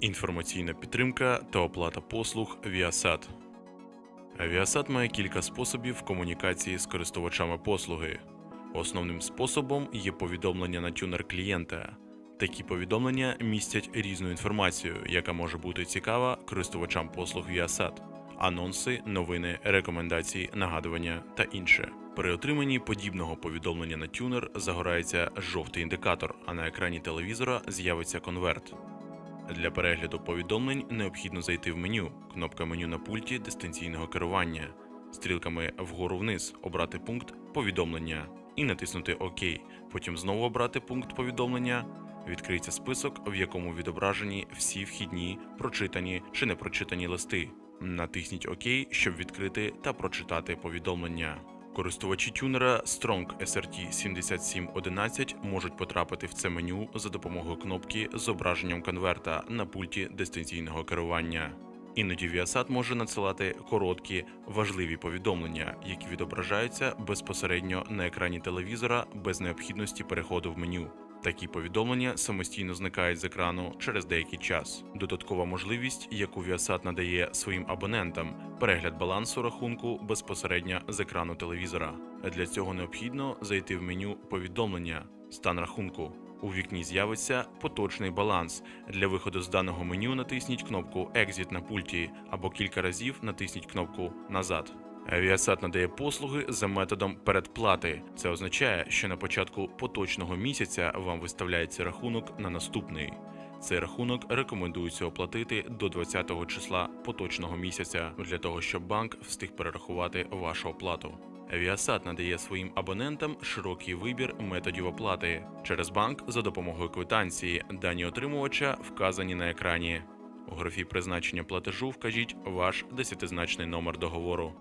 Інформаційна підтримка та оплата послуг Viasat. Viasat має кілька способів комунікації з користувачами послуги. Основним способом є повідомлення на тюнер клієнта. Такі повідомлення містять різну інформацію, яка може бути цікава користувачам послуг Viasat. Анонси, новини, рекомендації, нагадування та інше. При отриманні подібного повідомлення на тюнер загорається жовтий індикатор, а на екрані телевізора з'явиться конверт. Для перегляду повідомлень необхідно зайти в меню, кнопка меню на пульті дистанційного керування, стрілками вгору-вниз обрати пункт повідомлення і натиснути ОК. Потім знову обрати пункт повідомлення. Відкриється список, в якому відображені всі вхідні, прочитані чи непрочитані листи. Натисніть ОК, щоб відкрити та прочитати повідомлення. Користувачі тюнера Strong SRT 7711 можуть потрапити в це меню за допомогою кнопки з зображенням конверта на пульті дистанційного керування. Іноді Viasat може надсилати короткі, важливі повідомлення, які відображаються безпосередньо на екрані телевізора без необхідності переходу в меню. Такі повідомлення самостійно зникають з екрану через деякий час. Додаткова можливість, яку Viasat надає своїм абонентам, перегляд балансу рахунку безпосередньо з екрану телевізора. Для цього необхідно зайти в меню повідомлення, стан рахунку. У вікні з'явиться поточний баланс. Для виходу з даного меню натисніть кнопку Exit на пульті або кілька разів натисніть кнопку Назад. Viasat надає послуги за методом передплати. Це означає, що на початку поточного місяця вам виставляється рахунок на наступний. Цей рахунок рекомендується оплатити до 20-го числа поточного місяця для того, щоб банк встиг перерахувати вашу оплату. Viasat надає своїм абонентам широкий вибір методів оплати через банк за допомогою квитанції. Дані отримувача вказані на екрані. У графі призначення платежу вкажіть ваш десятизначний номер договору.